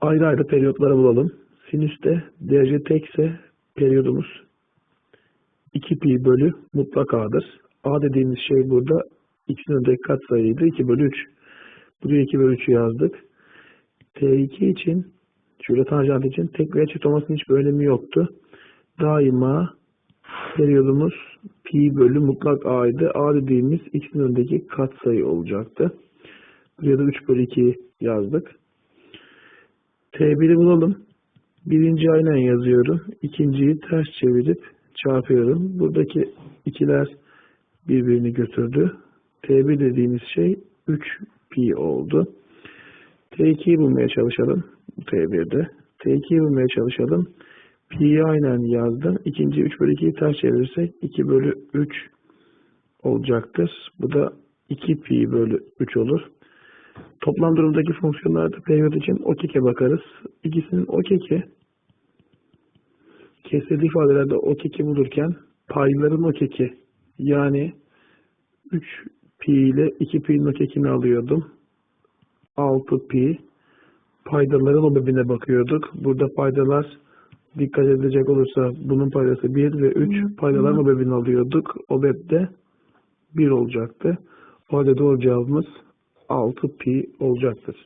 ayrı ayrı periyotları bulalım. Sinüste derece tekse periyodumuz 2 pi bölü mutlak a'dır. A dediğimiz şey burada x'in önündeki katsayıydı. 2 bölü 3. Buraya 2 bölü 3'ü yazdık. T2 için şöyle tanjant için tek veya çift olmasının hiçbir önemi yoktu. Daima periyodumuz pi bölü mutlak a'ydı. A dediğimiz x'in önündeki katsayı olacaktı. Buraya da 3 bölü 2 yazdık. T1'i bulalım. Birinci aynen yazıyorum. İkinciyi ters çevirip çarpıyorum. Buradaki ikiler birbirini götürdü. T1 dediğimiz şey 3 pi oldu. T2'yi bulmaya çalışalım. Bu T1'de. T2'yi bulmaya çalışalım. Pi'yi aynen yazdım. İkinci 3 bölü 2'yi ters çevirirsek 2 bölü 3 olacaktır. Bu da 2 pi bölü 3 olur. Toplam durumdaki fonksiyonlarda periyot için o keke bakarız. İkisinin o keki kesirli ifadelerde o keki bulurken payların o keki yani 3 pi ile 2 pi'nin o kekini alıyordum. 6 pi paydaların o bebine bakıyorduk. Burada paydalar dikkat edilecek olursa bunun paydası 1 ve 3 paydaların o bebini alıyorduk. O bebde 1 olacaktı. O halde doğru cevabımız 6 pi olacaktır.